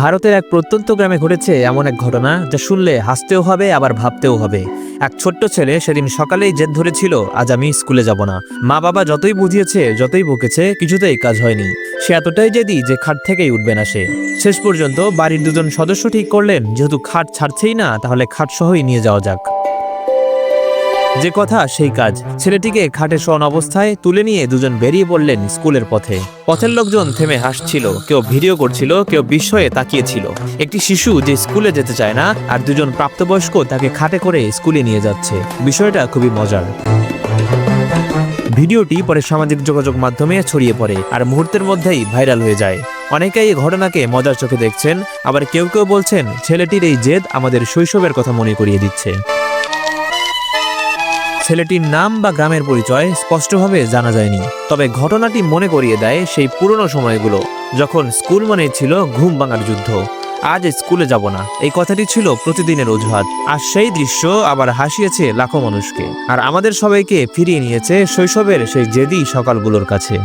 ভারতের এক প্রত্যন্ত গ্রামে ঘটেছে এমন এক ঘটনা যা শুনলে হাসতেও হবে, আবার ভাবতেও হবে। এক ছোট্ট ছেলে সেদিন সকালেই জেদ ধরেছিল, আজ আমি স্কুলে যাব না। মা বাবা যতই বুঝিয়েছে, যতই বকেছে, কিছুতেই কাজ হয়নি। সে এতটাই জেদি যে খাট থেকেই উঠবে না সে। শেষ পর্যন্ত বাড়ির দুজন সদস্য ঠিক করলেন, যেহেতু খাট ছাড়ছেই না, তাহলে খাট সহই নিয়ে যাওয়া যাক। যে কথা, সেই কাজ। ছেলেটিকে খাটে শোয়ান অবস্থায় তুলে নিয়ে দুজন বেরিয়ে পড়লেন স্কুলের পথে। পথের লোকজন থেমে হাসছিল, কেউ ভিডিও করছিল, কেউ বিস্ময়ে তাকিয়েছিল। একটি শিশু যে স্কুলে যেতে চায় না, আর দুজন প্রাপ্তবয়স্ক তাকে খাটে করে স্কুলে নিয়ে যাচ্ছে। বিষয়টা খুবই মজার। ভিডিওটি পরে সামাজিক যোগাযোগ মাধ্যমে ছড়িয়ে পড়ে আর মুহূর্তের মধ্যেই ভাইরাল হয়ে যায়। অনেকেই এই ঘটনাকে মজার চোখে দেখছেন, আবার কেউ কেউ বলছেন, ছেলেটির এই জেদ আমাদের শৈশবের কথা মনে করিয়ে দিচ্ছে। ছেলেটির নাম বা গ্রামের পরিচয় স্পষ্টভাবে জানা যায়নি। তবে ঘটনাটি মনে করিয়ে দেয় সেই পুরনো সময়গুলো, যখন স্কুল মনে ছিল ঘুম ভাঙার যুদ্ধ। আজ স্কুলে যাব না। এই কথাটি ছিল প্রতিদিনের অজুহাত। আর সেই দৃশ্য আবার হাসিয়েছে লাখো মানুষকে। আর আমাদের সবাইকে ফিরিয়ে নিয়েছে শৈশবের সেই জেদি সকালগুলোর কাছে।